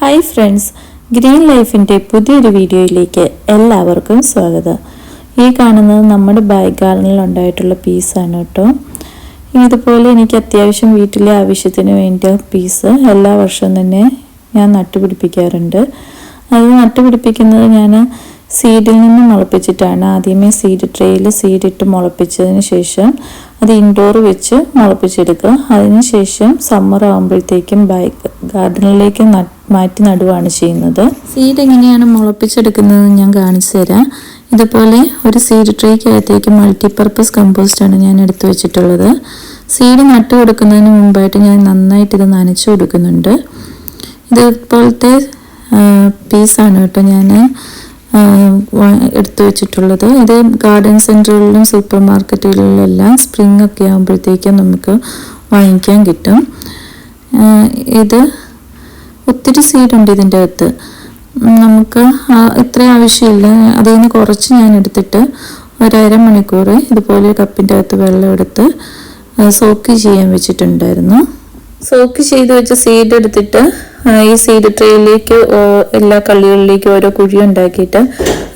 Hi friends green ലൈഫിന്റെ പുതിയൊരു വീഡിയോയിലേക്ക് എല്ലാവർക്കും സ്വാഗതം. ഈ കാണുന്നത് നമ്മുടെ ബാക്ക് ഗാർഡനിൽ ഉണ്ടായിട്ടുള്ള പീസാണ് കേട്ടോ. ഇതുപോലെ എനിക്ക് അത്യാവശ്യം വീട്ടിലെ ആവശ്യത്തിന് വേണ്ടിയ പീസ് എല്ലാ വർഷവും തന്നെ ഞാൻ നട്ടുപിടിപ്പിക്കാറുണ്ട്. അത് നട്ടുപിടിപ്പിക്കുന്നത് ഞാൻ സീഡിൽ നിന്ന് മുളപ്പിച്ചിട്ടാണ് ആദ്യമേ സീഡ് ട്രേയിൽ ഇട്ട് മുളപ്പിച്ചതിന് ശേഷം അത് ഇൻഡോർ വെച്ച് മുളപ്പിച്ചെടുക്കുക. അതിനുശേഷം സമ്മർ ആകുമ്പോഴത്തേക്കും ബൈക്ക് ഗാർഡനിലേക്ക് മാറ്റി നടുവാണ് ചെയ്യുന്നത്. സീഡ് എങ്ങനെയാണ് മുളപ്പിച്ചെടുക്കുന്നത് ഞാൻ കാണിച്ചു തരാം. ഇതുപോലെ ഒരു സീഡ് ട്രേക്കകത്തേക്ക് മൾട്ടിപ്പർപ്പസ് ആണ് ഞാൻ എടുത്തു വെച്ചിട്ടുള്ളത്. സീഡ് നട്ടു കൊടുക്കുന്നതിന് മുമ്പായിട്ട് ഞാൻ നന്നായിട്ട് ഇത് നനച്ചു കൊടുക്കുന്നുണ്ട്. ഇതുപോലത്തെ പീസാണ് കേട്ടോ ഞാൻ എടുത്തു വെച്ചിട്ടുള്ളത്. ഇത് ഗാർഡൻ സെന്ററുകളിലും സൂപ്പർ മാർക്കറ്റുകളിലെല്ലാം സ്പ്രിംഗ് ഒക്കെ ആകുമ്പോഴത്തേക്കും നമുക്ക് വാങ്ങിക്കാൻ കിട്ടും. ഇത് ഒത്തിരി സീഡുണ്ട് ഇതിന്റെ അകത്ത്. നമുക്ക് ഇത്ര ആവശ്യമില്ല. അതിൽ നിന്ന് കുറച്ച് ഞാൻ എടുത്തിട്ട് ഒരര മണിക്കൂർ ഇതുപോലെ കപ്പിന്റെ അകത്ത് വെള്ളം എടുത്ത് സോക്ക് ചെയ്യാൻ വെച്ചിട്ടുണ്ടായിരുന്നു. സോക്ക് ചെയ്ത് വെച്ച സീഡ് എടുത്തിട്ട് ഈ സീഡ് ട്രേയിലേക്ക് എല്ലാ കള്ളികളിലേക്കും ഓരോ കുഴി ഉണ്ടാക്കിയിട്ട്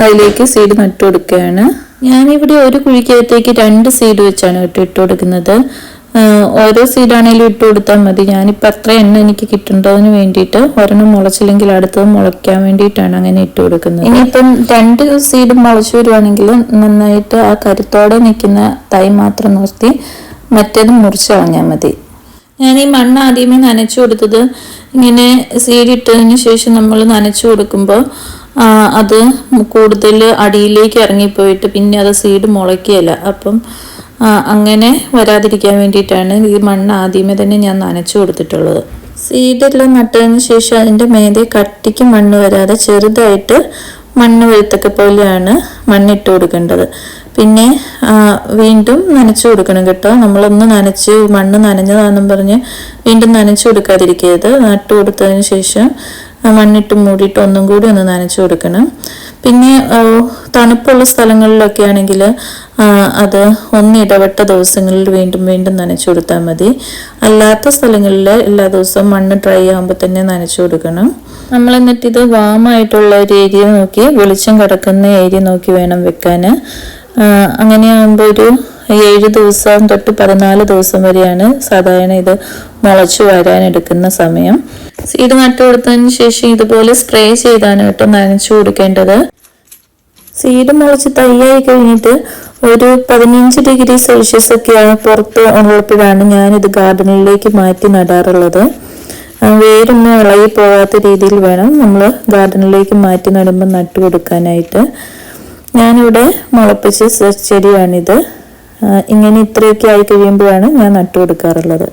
അതിലേക്ക് സീഡ് നട്ടു കൊടുക്കുകയാണ്. ഞാനിവിടെ ഒരു കുഴിക്കകത്തേക്ക് രണ്ട് സീഡ് വെച്ചാണ് കേട്ടോ ഇട്ട് കൊടുക്കുന്നത്. ഓരോ സീഡാണെങ്കിലും ഇട്ട് കൊടുത്താൽ മതി. ഞാനിപ്പോൾ അത്ര എണ്ണ എനിക്ക് കിട്ടേണ്ടതിന് വേണ്ടിയിട്ട് ഒരെണ്ണം മുളച്ചില്ലെങ്കിൽ അടുത്തത് മുളയ്ക്കാൻ വേണ്ടിയിട്ടാണ് അങ്ങനെ ഇട്ട് കൊടുക്കുന്നത്. ഇനിയിപ്പം രണ്ട് സീഡ് മുളച്ചു വരുവാണെങ്കിൽ നന്നായിട്ട് ആ കരുത്തോടെ നിൽക്കുന്ന തൈ മാത്രം നിർത്തി മറ്റേത് മുറിച്ച് കളഞ്ഞാൽ മതി. ഞാൻ ഈ മണ്ണ് ആദ്യമേ നനച്ചു കൊടുത്തത് ഇങ്ങനെ സീഡിട്ടതിന് ശേഷം നമ്മൾ നനച്ചു കൊടുക്കുമ്പോൾ അത് കൂടുതൽ അടിയിലേക്ക് ഇറങ്ങിപ്പോയിട്ട് പിന്നെ അത് സീഡ് മുളയ്ക്കുകയല്ല. അപ്പം അങ്ങനെ വരാതിരിക്കാൻ വേണ്ടിയിട്ടാണ് ഈ മണ്ണ് ആദ്യമേ തന്നെ ഞാൻ നനച്ചു കൊടുത്തിട്ടുള്ളത്. സീഡെല്ലാം നട്ടതിന് ശേഷം അതിന്റെ മേലെ കട്ടിക്ക് മണ്ണ് വരാതെ ചെറുതായിട്ട് മണ്ണ് വെളുത്തൊക്കെ പോലെയാണ് മണ്ണിട്ട് കൊടുക്കേണ്ടത്. പിന്നെ വീണ്ടും നനച്ചു കൊടുക്കണം കേട്ടോ. നമ്മളൊന്ന് നനച്ച് മണ്ണ് നനഞ്ഞതാണെന്നും പറഞ്ഞ് വീണ്ടും നനച്ചു കൊടുക്കാതിരിക്കരുത്. നട്ടു കൊടുത്തതിന് ശേഷം മണ്ണിട്ട് മൂടിയിട്ട് ഒന്നും കൂടി ഒന്ന് നനച്ചു കൊടുക്കണം. പിന്നെ തണുപ്പുള്ള സ്ഥലങ്ങളിലൊക്കെ ആണെങ്കിൽ അത് ഒന്ന് ഇടപെട്ട ദിവസങ്ങളിൽ വീണ്ടും വീണ്ടും നനച്ചു കൊടുത്താൽ മതി. അല്ലാത്ത സ്ഥലങ്ങളിൽ എല്ലാ ദിവസവും മണ്ണ് ഡ്രൈ ആകുമ്പോൾ തന്നെ നനച്ചു കൊടുക്കണം. നമ്മൾ എന്നിട്ട് ഇത് വാമായിട്ടുള്ള ഒരു ഏരിയ നോക്കി വെളിച്ചം കിടക്കുന്ന ഏരിയ നോക്കി വേണം വെക്കാൻ. അങ്ങനെയാകുമ്പോൾ ഒരു ഏഴ് ദിവസം തൊട്ട് പതിനാല് ദിവസം വരെയാണ് സാധാരണ ഇത് മുളച്ചു വരാൻ എടുക്കുന്ന സമയം. സീഡ് നട്ടു കൊടുത്തതിന് ശേഷം ഇതുപോലെ സ്പ്രേ ചെയ്താണ് കേട്ടോ നനച്ചു കൊടുക്കേണ്ടത്. സീഡ് മുളച്ച് തയ്യായി കഴിഞ്ഞിട്ട് ഒരു പതിനഞ്ച് ഡിഗ്രി സെൽഷ്യസ് ഒക്കെ പുറത്ത് ഉള്ളപ്പോഴാണ് ഇത് ഗാർഡനിലേക്ക് മാറ്റി നടാറുള്ളത്. വേരൊന്നും ഇളകി പോകാത്ത രീതിയിൽ വേണം നമ്മൾ ഗാർഡനിലേക്ക് മാറ്റി നടുമ്പോൾ നട്ടു കൊടുക്കാനായിട്ട്. ഞാനിവിടെ മുളപ്പിച്ച ചെടിയാണിത്. ഇങ്ങനെ ഇത്രയൊക്കെ ആയി കഴിയുമ്പോഴാണ് ഞാൻ നട്ടു കൊടുക്കാറുള്ളത്